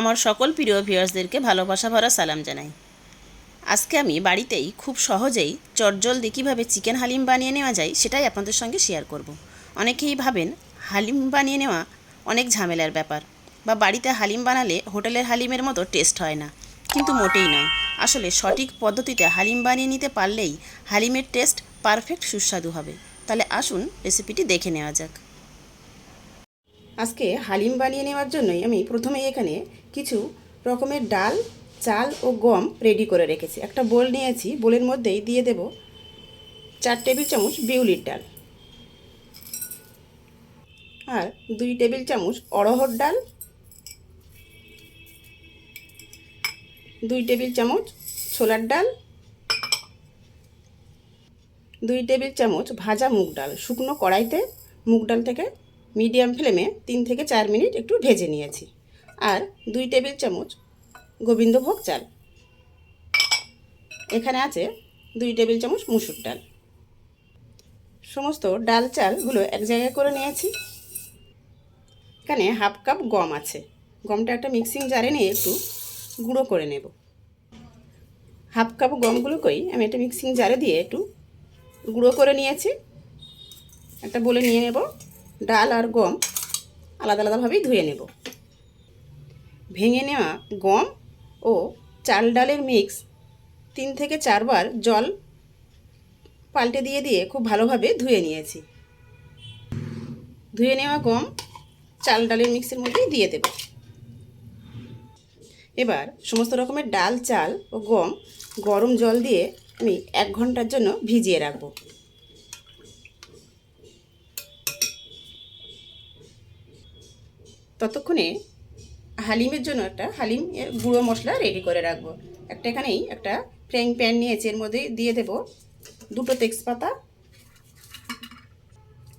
আমার সকল প্রিয় ভিউয়ার্সদেরকে ভালোবাসা ভরা সালাম জানাই। আজকে আমি বাড়িতেই খুব সহজেই চটজলদি কীভাবে চিকেন হালিম বানিয়ে নেওয়া যায় সেটাই আপনাদের সঙ্গে শেয়ার করব। অনেকেই ভাবেন হালিম বানিয়ে নেওয়া অনেক ঝামেলার ব্যাপার বা বাড়িতে হালিম বানালে হোটেলের হালিমের মতো টেস্ট হয় না, কিন্তু মোটেই নয়। আসলে সঠিক পদ্ধতিতে হালিম বানিয়ে নিতে পারলেই হালিমের টেস্ট পারফেক্ট সুস্বাদু হবে। তাহলে আসুন রেসিপিটি দেখে নেওয়া যাক। আজকে হালিম বানিয়ে নেওয়ার জন্যই আমি প্রথমে এখানে কিছু রকমের ডাল, চাল ও গম রেডি করে রেখেছি। একটা বোল নিয়েছি বোলের মধ্যেই দিয়ে দেব চার টেবিল চামচ বিউলির ডাল আর দুই টেবিল চামচ অড়হর ডাল, দুই টেবিল চামচ ছোলার ডাল, দুই টেবিল চামচ ভাজা মুগ ডাল। শুকনো কড়াইতে মুগ ডাল থেকে মিডিয়াম ফ্লেমে তিন থেকে চার মিনিট একটু ভেজে নিয়েছি। আর দুই টেবিল চামচ গোবিন্দভোগ চাল। এখানে আছে দুই টেবিল চামচ মুসুর ডাল। সমস্ত ডাল চালগুলো এক জায়গায় করে নিয়েছি। এখানে হাফ কাপ গম আছে। গমটা একটা মিক্সিং জারে নিয়ে একটু গুঁড়ো করে নেব। হাফ কাপ গমগুলোকেই আমি একটা মিক্সিং জারে দিয়ে একটু গুঁড়ো করে নিয়েছি। একটা বলে নিয়ে নেব। ডাল আর গম আলাদা আলাদাভাবেই ধুয়ে নেব। ভেঙে নেওয়া গম ও চাল ডালের মিক্স তিন থেকে চারবার জল পাল্টে দিয়ে দিয়ে খুব ভালোভাবে ধুয়ে নিয়েছি। ধুয়ে নেওয়া গম চাল ডালের মিক্সের মধ্যেই দিয়ে দেব। এবার সমস্ত রকমের ডাল, চাল ও গম গরম জল দিয়ে আমি এক ঘণ্টার জন্য ভিজিয়ে রাখব। ততক্ষণে হালিমের জন্য একটা হালিম গুঁড়ো মশলা রেডি করে রাখব। একটা এখানেই একটা ফ্রাইং প্যান নিয়েছি, এর মধ্যে দিয়ে দেব দুটো তেজপাতা,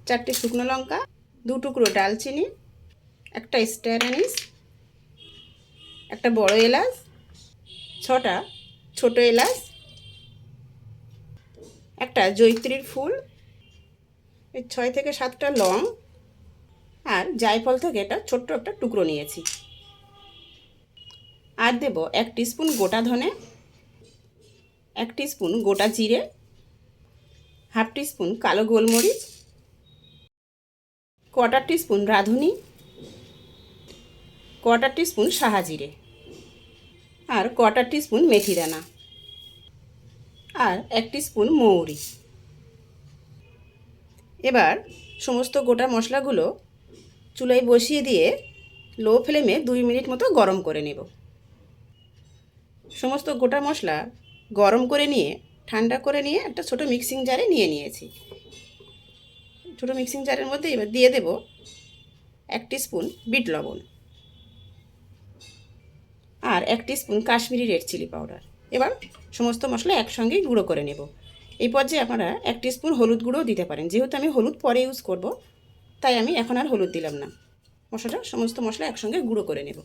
চারটে শুকনো লঙ্কা, দু টুকরো ডালচিনি, একটা স্টার অ্যানিস একটা বড় এলাচ, ছটা ছোট এলাচ, একটা জৈত্রীর ফুল ছয় থেকে সাতটা লং আর জায়ফল থেকে এটা ছোট্ট একটা টুকরো নিয়েছি। আর দেব এক স্পুন গোটা ধনে, এক স্পুন গোটা জিরে, হাফ স্পুন কালো গোলমরিচ, কোয়াটার স্পুন রাঁধুনি, কোয়াটার স্পুন সাহা জিরে আর কোয়াটার স্পুন মেথি দানা আর এক স্পুন মৌরি। এবার সমস্ত গোটা মশলাগুলো চুলায় বসিয়ে দিয়ে লো ফ্লেমে দুই মিনিট মতো গরম করে নেব। সমস্ত গোটা মশলা গরম করে নিয়ে, ঠান্ডা করে নিয়ে একটা ছোট মিক্সিং জারে নিয়ে নিয়েছি। ছোটো মিক্সিং জারের মধ্যে এবার দিয়ে দেব এক স্পুন বিট লবণ আর এক spoon Kashmiri red chilli powder এবার সমস্ত মশলা একসঙ্গেই গুঁড়ো করে নেব। এই পর্যায়ে আপনারা এক স্পুন হলুদ গুঁড়োও দিতে পারেন। যেহেতু আমি হলুদ পরে ইউজ করব তাই আমি এখন আর হলুদ দিলাম না। মশলাটা সমস্ত মশলা একসঙ্গে গুঁড়ো করে নেব।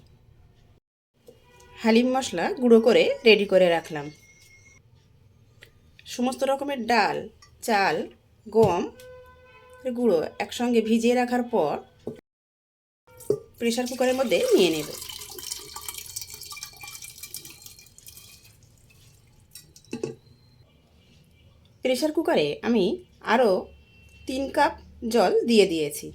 হালিম মশলা গুঁড়ো করে রেডি করে রাখলাম। সমস্ত রকমের ডাল, চাল, গম গুঁড়ো একসঙ্গে ভিজিয়ে রাখার পর প্রেশার কুকারের মধ্যে নিয়ে নেব। প্রেশার কুকারে আমি আরও তিন কাপ জল দিয়ে দিয়েছি।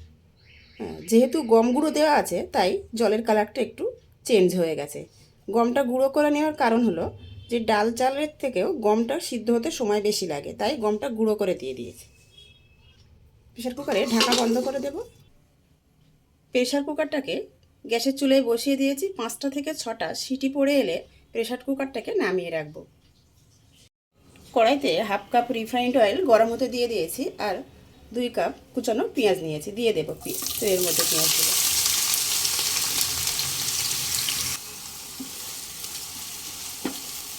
হ্যাঁ, যেহেতু গম গুঁড়ো দেওয়া আছে তাই জলের কালারটা একটু চেঞ্জ হয়ে গেছে। গমটা গুঁড়ো করে নেওয়ার কারণ হলো যে ডাল চালের থেকেও গমটা সিদ্ধ হতে সময় বেশি লাগে তাই গমটা গুঁড়ো করে দিয়ে দিয়েছি। প্রেশার কুকারে ঢাকা বন্ধ করে দেব। প্রেশার কুকারটাকে গ্যাসের চুলায় বসিয়ে দিয়েছি। পাঁচটা থেকে ছটা সিটি পড়ে এলে প্রেশার কুকারটাকে নামিয়ে রাখব। কড়াইতে হাফ কাপ রিফাইন্ড অয়েল গরম হতে দিয়ে দিয়েছি আর দুই কাপ কুচানো পেঁয়াজ নিয়েছি, দিয়ে দেবো এর মধ্যে পেঁয়াজ দেবো।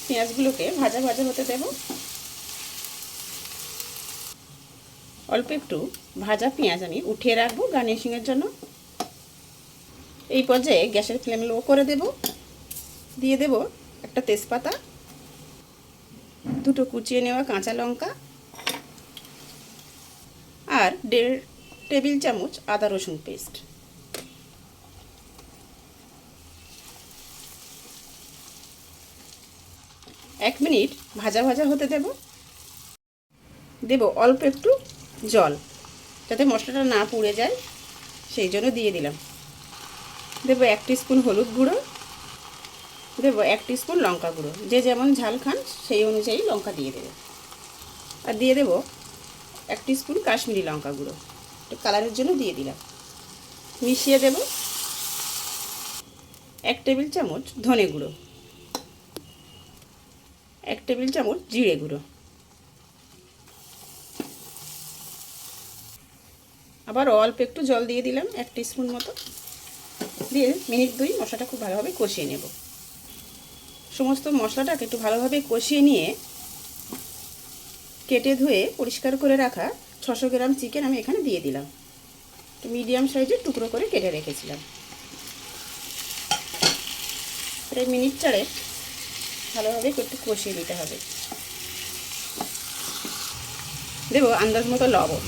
পেঁয়াজগুলোকে ভাজা ভাজা হতে দেব। অল্প একটু ভাজা পেঁয়াজ আমি উঠিয়ে রাখব গার্নিশিংয়ের জন্য। এই পর্যায়ে গ্যাসের ফ্লেম লো করে দেব। দিয়ে দেব একটা তেজপাতা, দুটো কুচিয়ে নেওয়া কাঁচা লঙ্কা দেড় টেবিল চামচ আদা রসুন পেস্ট। এক মিনিট ভাজা ভাজা হতে দেব। দেব অল্প একটু জল, যাতে মশলাটা না পুড়ে যায়, সেই জন্য দিয়ে দিলাম। দেবো এক স্পুন হলুদ গুঁড়ো, দেবো এক স্পুন লঙ্কা গুঁড়ো। যে যেমন ঝাল খান, সেই অনুযায়ী লঙ্কা দিয়ে দেবে। আর দিয়ে দেবো এক স্পুন কাশ্মীরি লঙ্কা গুঁড়ো। একটু কালারের জন্য দিয়ে দিলাম। মিশিয়ে দেব এক টেবিল চামচ ধনে গুঁড়ো। এক টেবিল চামচ জিরে গুঁড়ো। আবার অল্প একটু জল দিয়ে দিলাম এক স্পুন মতো। দিয়ে মিনিট দুই মশলাটা খুব ভালোভাবে কষিয়ে নেব। সমস্ত মশলাটাকে একটু ভালোভাবে কষিয়ে নিয়ে কেটে ধুয়ে পরিষ্কার করে রাখা ছশো গ্রাম চিকেন আমি এখানে দিয়ে দিলাম। মিডিয়াম সাইজের টুকরো করে কেটে রেখেছিলাম। প্রায় মিনিট চারে ভালোভাবে একটু কষিয়ে দিতে হবে। দেবো আন্দাজ মতো লবণ।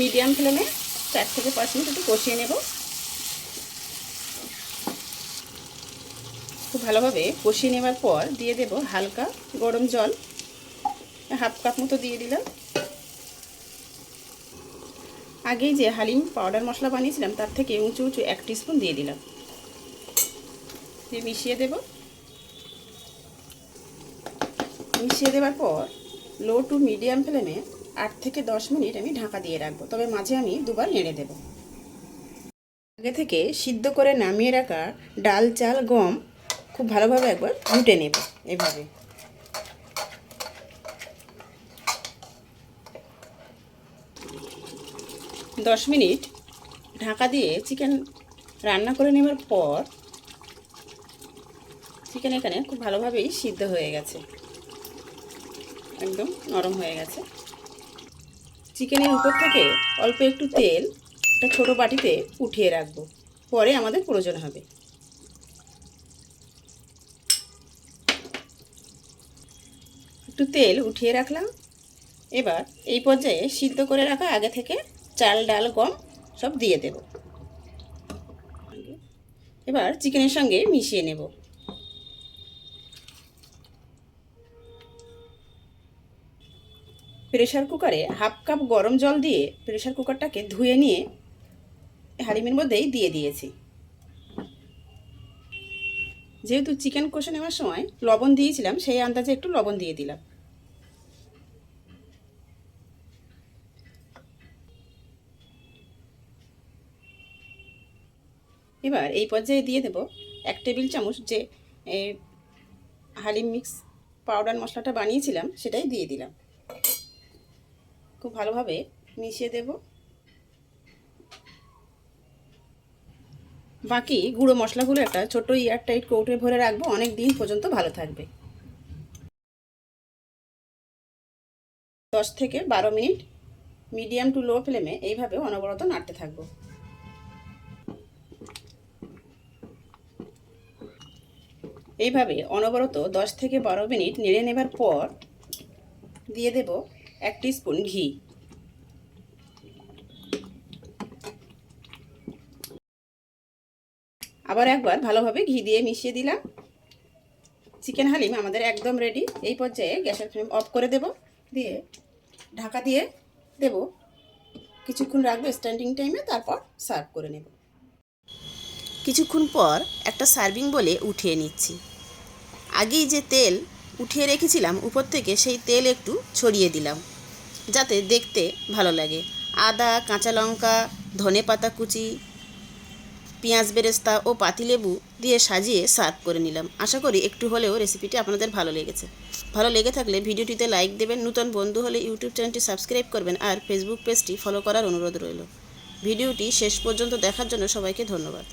মিডিয়াম ফ্লেমে চার থেকে পাঁচ মিনিট একটু কষিয়ে নেব। খুব ভালোভাবে কষিয়ে নেবার পর দিয়ে দেব হালকা গরম জল। হাফ কাপ মতো দিয়ে দিলাম। আগেই যে হালিম পাউডার মশলা বানিয়েছিলাম, তার থেকে উঁচু উঁচু এক স্পুন দিয়ে দিলাম। দিয়ে মিশিয়ে দেব। মিশিয়ে দেওয়ার পর লো টু মিডিয়াম ফ্লেমে আট থেকে দশ মিনিট আমি ঢাকা দিয়ে রাখব। তবে মাঝে আমি দুবার নেড়ে দেব। আগে থেকে সিদ্ধ করে নামিয়ে রাখা ডাল, চাল, গম খুব ভালোভাবে একবার ঘুটে নেব এভাবে। দশ মিনিট ঢাকা দিয়ে চিকেন রান্না করে নেবার পর চিকেন এখানে খুব ভালোভাবেই সিদ্ধ হয়ে গেছে। একদম নরম হয়ে গেছে। চিকেনের উপর থেকে অল্প একটু তেল একটা ছোটো বাটিতে উঠিয়ে রাখব। পরে আমাদের প্রয়োজন হবে। একটু তেল উঠিয়ে রাখলাম। এবার এই পর্যায়ে সিদ্ধ করে রাখা আগে থেকে চাল, ডাল, গম সব দিয়ে দেব। এবার চিকেনের সঙ্গে মিশিয়ে নেব। প্রেশার কুকারে হাফ কাপ গরম জল দিয়ে প্রেশার কুকারটাকে ধুয়ে নিয়ে হালিমের মধ্যেই দিয়ে দিয়েছি। যেহেতু চিকেন কষে নেওয়ার সময় লবণ দিয়েছিলাম, সেই আন্দাজে একটু লবণ দিয়ে দিলাম। এবার এই পর্যায়ে দিয়ে দেব এক টেবিল চামচ যে হালিম মিক্স পাউডার মশলাটা বানিয়েছিলাম, সেটাই দিয়ে দিলাম। খুব ভালোভাবে মিশিয়ে দেব। বাকি গুঁড়ো মশলাগুলো একটা ছোটো ইয়ার টাইট কৌটোয় ভরে রাখব, অনেক দিন পর্যন্ত ভালো থাকবে। দশ থেকে বারো মিনিট মিডিয়াম টু লো ফ্লেমে এইভাবে অনবরত নাড়তে থাকব। এইভাবে অনবরত দশ থেকে বারো মিনিট নেড়ে নেবার পর দিয়ে দেব এক স্পুন ঘি। আবার একবার ভালোভাবে ঘি দিয়ে মিশিয়ে দিলাম। চিকেন হালিম আমাদের একদম রেডি এই পর্যায়ে গ্যাসের ফ্লেম অফ করে দেব। দিয়ে ঢাকা দিয়ে দেব। কিছুক্ষণ রাখব স্ট্যান্ডিং টাইমে তারপর সার্ভ করে নেব। কিছুক্ষণ পর একটা সার্ভিং বলে উঠিয়ে নিচ্ছি। আগেই যে তেল উঠিয়ে রেখেছিলাম, উপর থেকে সেই তেল একটু ছড়িয়ে দিলাম। যাতে দেখতে ভালো লাগে। আদা, কাঁচা লঙ্কা, ধনে পাতা কুচি, পেঁয়াজ বেরেস্তা ও পাতিলেবু দিয়ে সাজিয়ে সার্ভ করে নিলাম। আশা করি একটু হলেও রেসিপিটি আপনাদের ভালো লেগেছে। ভালো লেগে থাকলে ভিডিওটিতে লাইক দেবেন, নূতন বন্ধু হলে ইউটিউব চ্যানেলটি সাবস্ক্রাইব করবেন আর ফেসবুক পেজটি ফলো করার অনুরোধ রইল। ভিডিওটি শেষ পর্যন্ত দেখার জন্য সবাইকে ধন্যবাদ।